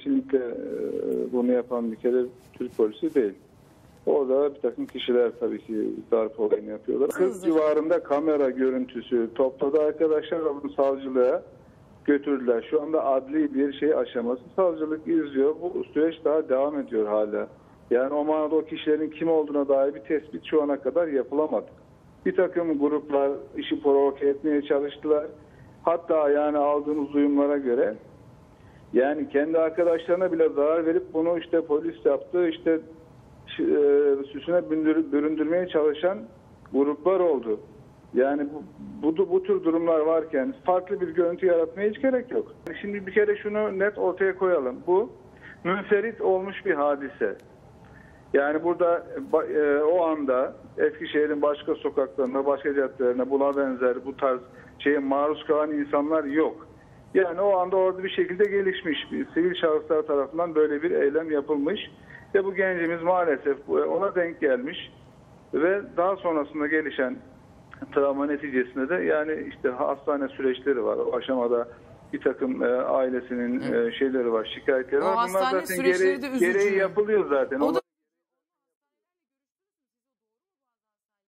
kesinlikle e, bunu yapan bir kere Türk polisi değil. Orada bir takım kişiler tabii ki darp olayını yapıyorlar. Kız civarında kamera görüntüsü topladı arkadaşlar bunu savcılığa götürdüler. Şu anda adli bir şey aşaması. Savcılık izliyor. Bu süreç daha devam ediyor hala. Yani o manada o kişilerin kim olduğuna dair bir tespit şu ana kadar yapılamadı. Bir takım gruplar işi provoke etmeye çalıştılar. Hatta yani aldığımız duyumlara göre yani kendi arkadaşlarına bile zarar verip bunu işte polis yaptı işte e, süsüne büründür- büründürmeye çalışan gruplar oldu. Yani bu, bu, bu tür durumlar varken farklı bir görüntü yaratmaya hiç gerek yok. Şimdi bir kere şunu net ortaya koyalım. Bu münferit olmuş bir hadise. Yani burada ba- e, o anda Eskişehir'in başka sokaklarında, başka caddelerine buna benzer bu tarz şeye maruz kalan insanlar yok. Yani o anda orada bir şekilde gelişmiş. Bir sivil şahıslar tarafından böyle bir eylem yapılmış. Ve bu gencimiz maalesef ona denk gelmiş. Ve daha sonrasında gelişen travma neticesinde de yani işte hastane süreçleri var. O aşamada bir takım e, ailesinin e, şeyleri var, şikayetleri O var. Bunlar zaten gereği, de üzücü. gereği yapılıyor zaten. O da